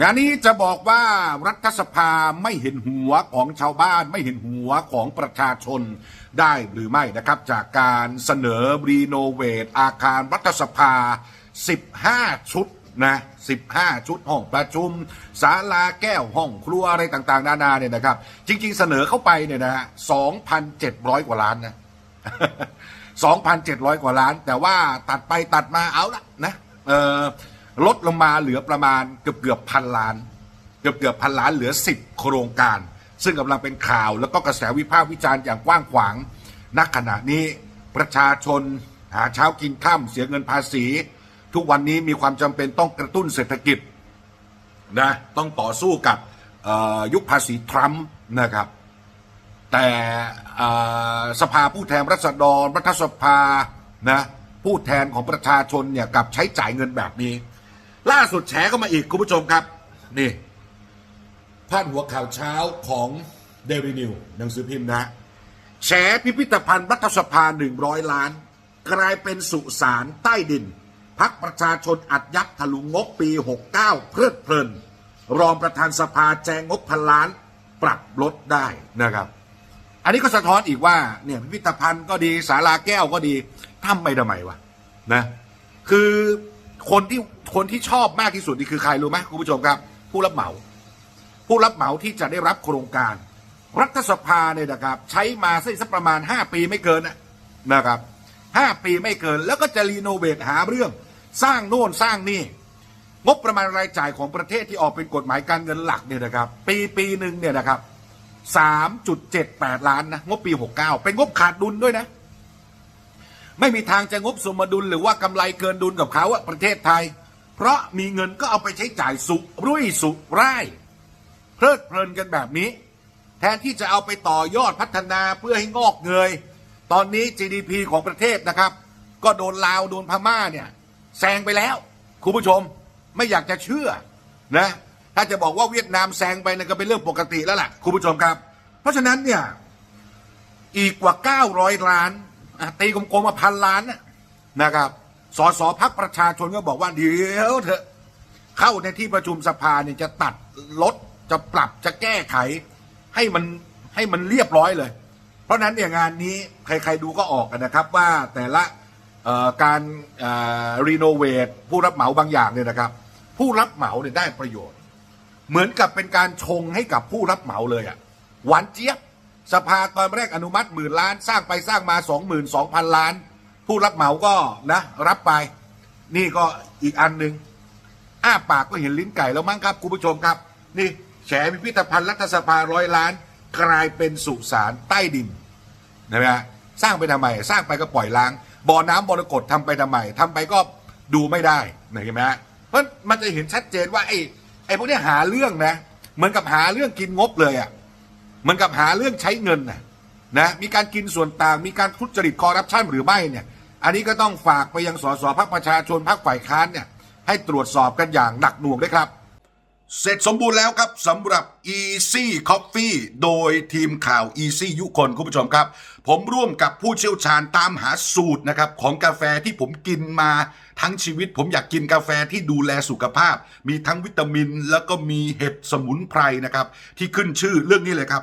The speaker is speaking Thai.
งานนี้จะบอกว่ารัฐสภาไม่เห็นหัวของชาวบ้าน ไม่เห็นหัวของประชาชนได้หรือไม่นะครับ จากการเสนอรีโนเวทอาคารรัฐสภา 15 ชุดนะ15 ชุดห้องประชุมศาลาแก้วห้องครัวอะไรต่างๆ นานาเนี่ยนะครับ จริง ๆ เสนอเข้าไปเนี่ยนะฮะ2,700 กว่าล้านนะ 2,700 กว่าล้าน แต่ว่าตัดไปตัดมาเอาละนะเออ ลดลงมาเหลือประมาณเกือบเกือบพันล้าน เกือบเกือบพันล้านเหลือ 10 โครงการ ซึ่งกำลังเป็นข่าวแล้วก็กระแสวิพากษ์วิจารณ์อย่างกว้างขวางณขณะนี้ประชาชนหาเช้ากินข้ามเสียเงินภาษี ทุกวันนี้มีความจำเป็นต้องกระตุ้นเศรษฐกิจนะต้องต่อสู้กับยุคภาษีทรัมป์นะครับ แต่สภาผู้แทนรัษฎรรัฐสภานะผู้แทนของประชาชนเนี่ยกับใช้จ่ายเงินแบบนี้ ล่าสุดแฉเข้ามาอีกคุณผู้ชมครับ นี่พาดหัวข่าวเช้าของเดลินิวหนังสือพิมพ์นะแฉพิพิธภัณฑ์รัฐสภา100ล้าน กลายเป็นสุสานใต้ดิน พักประชาชนอัดยัดถลุงงบปี 69 เพลิดเพลิน รองประธานสภาแจงงบพันล้าน ปรับลดได้นะครับ อันนี้ก็สะท้อนอีกว่าเนี่ยพิพิธภัณฑ์ก็ดีศาลาแก้วก็ดีทำไปทำไมวะนะคือคนที่ คนที่ชอบมากที่สุดนี่คือใครรู้ไหมคุณผู้ชมครับ ผู้รับเหมา ผู้รับเหมาที่จะได้รับโครงการ รัฐสภาเนี่ยนะครับ ใช้มาสักประมาณ 5 ปีไม่เกินนะนะครับ5ปีไม่เกิน แล้วก็จะรีโนเวทหาเรื่อง สร้างโน่นสร้างนี่งบประมาณรายจ่ายของประเทศที่ออกเป็นกฎหมายการเงินหลักเนี่ยนะครับ ปีปีหนึ่งเนี่ยนะครับ3.78ล้านนะงบปี69เป็นงบขาดดุลด้วยนะ ไม่มีทางจะงบสมดุลหรือว่ากำไรเกินดุลกับเขาอะประเทศไทย เพราะมีเงินก็เอาไปใช้จ่ายสุรุ่ยสุร่ายเพลิดเพลินกันแบบนี้ แทนที่จะเอาไปต่อยอดพัฒนาเพื่อให้งอกเงย ตอนนี้ GDP ของประเทศนะครับ ก็โดนลาวโดนพม่าเนี่ยแซงไปแล้ว คุณผู้ชมไม่อยากจะเชื่อนะถ้าจะบอกว่าเวียดนามแซงไปนั่นก็เป็นเรื่องปกติแล้วล่ะคุณผู้ชมครับ เพราะฉะนั้นเนี่ยอีกกว่า 900 ล้านตีกลมๆมาพันล้านนะครับ สสพักประชาชนก็บอกว่าเดี๋ยวเถอะเข้าในที่ประชุมสภาเนี่ยจะตัดลดจะปรับจะแก้ไข ให้มันให้มันเรียบร้อยเลย เพราะนั้นเนี่ยงานนี้ใครๆดูก็ออกกันนะครับว่าแต่ละการรีโนเวทผู้รับเหมาบางอย่างเนี่ยนะครับ ผู้รับเหมาเนี่ยได้ประโยชน์ เหมือนกับเป็นการชงให้กับผู้รับเหมาเลยอะหวานเจี๊ยบสภาตอนแรกอนุมัติหมื่นล้าน สร้างไปสร้างมาสองหมื่นสองพันล้าน ผู้รับเหมาก็นะรับไป นี่ก็อีกอันหนึ่งอ้าปากก็เห็นลิ้นไก่แล้วมั้งครับคุณผู้ชมครับ นี่แฉพิพิธภัณฑ์รัฐสภาร้อยล้าน กลายเป็นสุสานใต้ดินนะฮะสร้างไปทำไม สร้างไปก็ปล่อยล้าง บ่อน้ำบรกฏทำไปทำไมทำไปก็ดูไม่ได้นะเห็นไหมฮะเพราะมันจะเห็นชัดเจนว่าไอ้ไอ้พวกนี้หาเรื่องนะเหมือนกับหาเรื่องกินงบเลยอะ่ะเหมือนกับหาเรื่องใช้เงินนะนะมีการกินส่วนต่างมีการทุจริตคอร์รัปชันหรือไม่เนี่ย อันนี้ก็ต้องฝากไปยังสสพักประชาชนพักฝ่ายค้านเนี่ยให้ตรวจสอบกันอย่างหนักหน่วงด้วยครับ เสร็จสมบูรณ์แล้วครับสำหรับ Easy Coffee โดยทีมข่าว Easy ยุคนคุณผู้ชมครับ ผมร่วมกับผู้เชี่ยวชาญตามหาสูตรนะครับของกาแฟที่ผมกินมาทั้งชีวิต ผมอยากกินกาแฟที่ดูแลสุขภาพ มีทั้งวิตามิน แล้วก็มีเห็ดสมุนไพรนะครับที่ขึ้นชื่อเรื่องนี้เลยครับ